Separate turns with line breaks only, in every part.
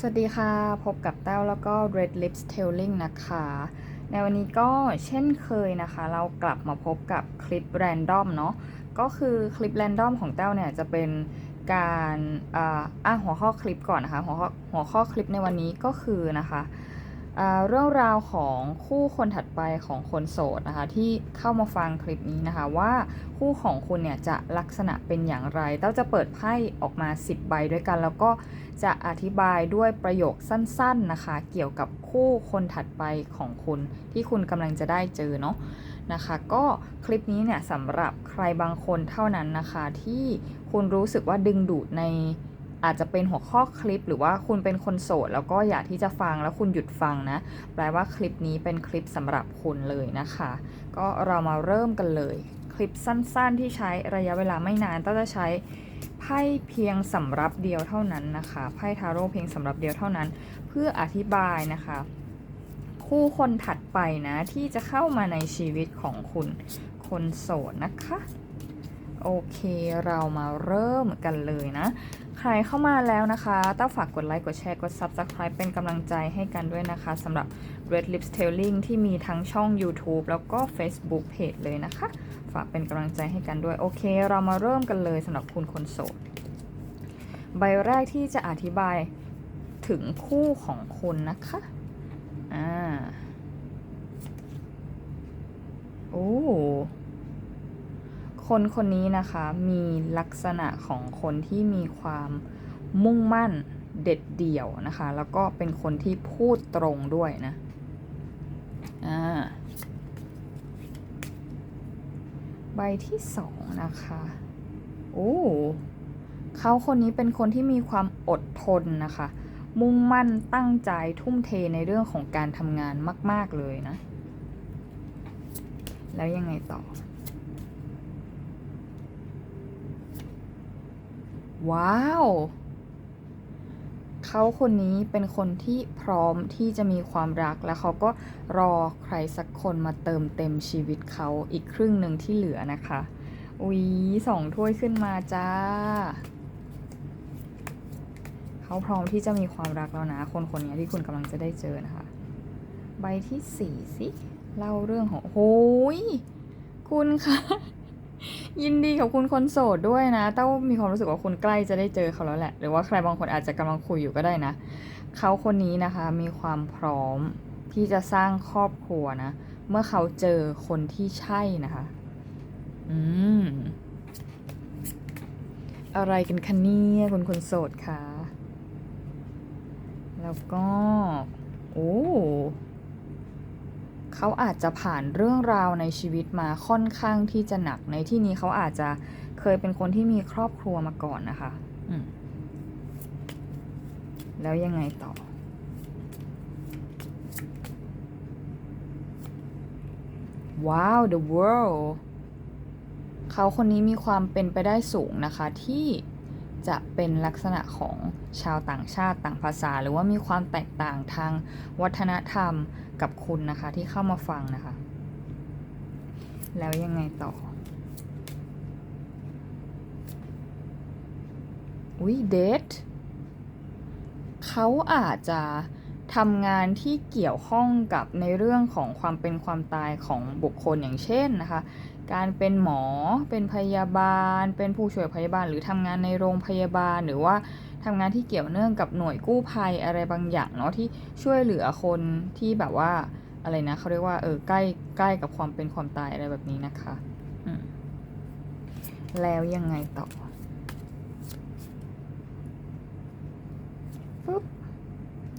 สวัสดีค่ะ พบกับแต้วแล้วก็ Red Lips Telling นะคะ ในวันนี้ก็เช่นเคยนะคะ เรากลับมาพบกับคลิปแรนดอมเนาะก็คือคลิปแรนดอมของแต้วเนี่ยจะเป็นการอ่าหัวข้อคลิปก่อนนะคะ หัวข้อหัวข้อคลิปในวันนี้ก็คือนะคะ เรื่องราวของคู่คนถัดไปของคนโสดนะคะ ที่เข้ามาฟังคลิปนี้นะคะ ว่าคู่ของคุณเนี่ยจะลักษณะเป็นอย่างไร เต้าจะเปิดไพ่ออกมา 10 ใบด้วยกัน แล้วก็จะอธิบายด้วยประโยคสั้นๆนะคะ เกี่ยวกับคู่คนถัดไปของคุณที่คุณกำลังจะได้เจอเนาะนะคะ ก็คลิปนี้เนี่ยสำหรับใครบางคนเท่านั้นนะคะ ที่คุณรู้สึกว่าดึงดูดใน อาจจะเป็นหัวข้อคลิป หรือว่าคุณเป็นคนโสด แล้วก็อยากที่จะฟังแล้วคุณหยุดฟังนะ แปลว่าคลิปนี้เป็นคลิปสำหรับคุณเลยนะคะ ก็เรามาเริ่มกันเลย คลิปสั้นๆที่ใช้ระยะเวลาไม่นานต้องจะใช้ไพ่เพียงสำรับเดียวเท่านั้นนะคะไพ่ทาโร่เพียงสำรับเดียวเท่านั้น เพื่ออธิบายนะคะคู่คนถัดไปนะที่จะเข้ามาในชีวิตของคุณคนโสดนะคะ โอเคเรามาเริ่มกันเลยนะ รเข้ามาแล้วนะคะต้องฝากกดไลค์ กดแชร์ กด Subscribe เป็นกำลังใจให้กันด้วยนะคะสำหรับ Red Lips Telling ที่มีทั้งช่อง YouTube แล้วก็ Facebook Page เลยนะคะ ฝากเป็นกำลังใจให้กันด้วย โอเค เรามาเริ่มกันเลยสำหรับคุณคนโสด ใบแรกที่จะอธิบายถึงคู่ของคุณนะคะ อ่า โอ้ คนคนนี้นะคะมีลักษณะของคนที่มีความมุ่งมั่นเด็ดเดี่ยวนะคะ แล้วก็เป็นคนที่พูดตรงด้วยนะอ่าใบที่สองนะคะโอ้เขาคนนี้เป็นคนที่มีความอดทนนะคะ มุ่งมั่นตั้งใจทุ่มเทในเรื่องของการทำงานมาก ๆ เลยนะ แล้วยังไงต่อ ว้าว เขาคนนี้เป็นคนที่พร้อมที่จะมีความรัก แล้วเขาก็รอใครสักคนมาเติมเต็มชีวิตเขาอีกครึ่งหนึ่งที่เหลือนะคะ อุ๊ยสองถ้วยขึ้นมาจ้า เขาพร้อมที่จะมีความรักแล้วนะ คนคนนี้ที่คุณกำลังจะได้เจอนะคะ ใบที่สี่สิ เล่าเรื่องของโอ้ยคุณคะ ยินดีกับคุณคนโสดด้วยนะเต้ามีความรู้สึกว่าคุณใกล้จะได้เจอเขาแล้วแหละ หรือว่าใครบางคนอาจจะกำลังคุยอยู่ก็ได้นะ เขาคนนี้นะคะมีความพร้อมที่จะสร้างครอบครัวนะ เมื่อเขาเจอคนที่ใช่นะคะ อืม อะไรกันคะเนี่ยคุณคนโสดคะแล้วก็ โอ้ เขาอาจจะผ่านเรื่องราวในชีวิตมาค่อนข้างที่จะหนักในที่นี้เขาอาจจะเคยเป็นคนที่มีครอบครัวมาก่อนนะคะแล้วยังไงต่อ ว้าว the world เขาคนนี้มีความเป็นไปได้สูงนะคะที่ จะเป็นลักษณะของชาวต่างชาติต่างภาษา หรือว่ามีความแตกต่างทางวัฒนธรรมกับคุณนะคะ ที่เข้ามาฟังนะคะ แล้วยังไงต่ออุ้ยเดทเขาอาจจะทำงานที่เกี่ยวข้องกับในเรื่องของความเป็นความตายของบุคคลอย่างเช่นนะคะ การเป็นหมอ เป็นพยาบาล เป็นผู้ช่วยพยาบาล หรือทำงานในโรงพยาบาล หรือว่าทำงานที่เกี่ยวเนื่องกับหน่วยกู้ภัยอะไรบางอย่างเนาะที่ช่วยเหลือคนที่แบบว่าอะไรนะเขาเรียกว่าเออใกล้ใกล้กับความเป็นความตายอะไรแบบนี้นะคะแล้วยังไงต่อปุ๊บ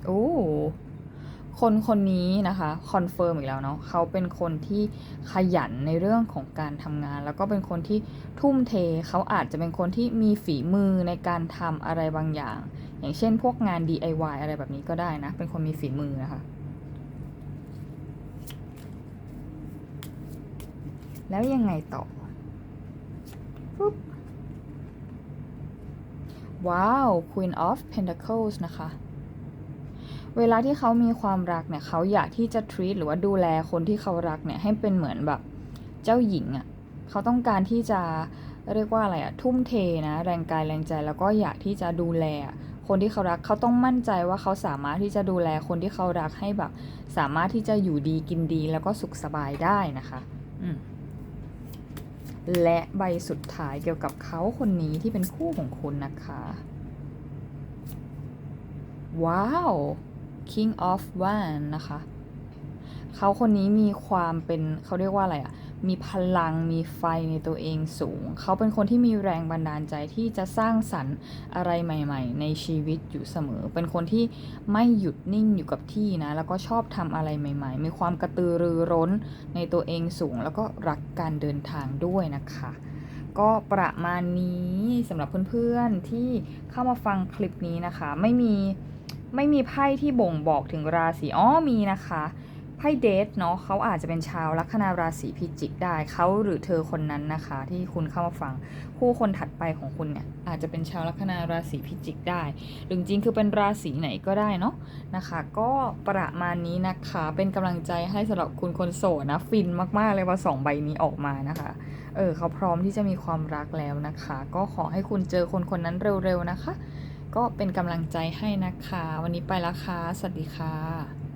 โอ้ คนคนนี้นะคะคอนเฟิร์มอีกแล้วเนาะเขาเป็นคนที่ขยันในเรื่องของการทำงาน แล้วก็เป็นคนที่ทุ่มเทเขาอาจจะเป็นคนที่มีฝีมือในการทำอะไรบางอย่าง อย่างเช่นพวกงาน DIY อะไรแบบนี้ก็ได้นะ เป็นคนมีฝีมือนะคะแล้วยังไงต่อปุ๊บว้าว Queen of Pentacles นะคะ เวลาที่เขามีความรักเนี่ยเขาอยากที่จะ treat หรือว่าดูแลคนที่เขารักเนี่ยให้เป็นเหมือนแบบเจ้าหญิงอะ่ะเขาต้องการที่จะเรียกว่าอะไรอะ่ะทุ่มเทนะแรงกายแรงใจแล้วก็อยากที่จะดูแลคนที่เขารักเขาต้องมั่นใจว่าเขาสามารถที่จะดูแลคนที่เขารักให้แบบ สามารถที่จะอยู่ดีกินดีแล้วก็สุขสบายได้นะคะอืมและใบสุดท้ายเกี่ยวกับเขาคนนี้ที่เป็นคู่ของคุณนะคะ ว้าว King of One นะคะ เขาคนนี้มีความเป็นเขาเรียกว่าอะไรอะ่ะมีพลังมีไฟในตัวเองสูง เขาเป็นคนที่มีแรงบันดาลใจที่จะสร้างสรรค์อะไรใหม่ ๆ ในชีวิตอยู่เสมอ เป็นคนที่ไม่หยุดนิ่งอยู่กับที่นะ แล้วก็ชอบทำอะไรใหม่ ๆ มีความกระตือรือร้นในตัวเองสูง แล้วก็รักการเดินทางด้วยนะคะ ก็ประมาณนี้สำหรับเพื่อนๆที่เข้ามาฟังคลิปนี้นะคะ ไม่มี ไม่มีไพ่ที่บ่งบอกถึงราศีอ๋อมีนะคะไพ่เดทเนาะเขาอาจจะเป็นชาวลัคนาราศีพิจิกได้เขาหรือเธอคนนั้นนะคะ ที่คุณเข้ามาฟัง คู่คนถัดไปของคุณเนี่ยอาจจะเป็นชาวลัคนาราศีพิจิกได้หรือจริงๆคือเป็นราศีไหนก็ได้เนาะนะคะ ก็ประมาณนี้นะคะเป็นกำลังใจให้สำหรับคุณคนโสดนะฟินมากๆเลยว่าสองใบนี้ออกมานะคะเออเขาพร้อมที่จะมีความรักแล้วนะคะ ก็ขอให้คุณเจอคนคนนั้นเร็วๆนะคะ ก็เป็นกำลังใจให้นะคะ วันนี้ไปละคะสวัสดีค่ะ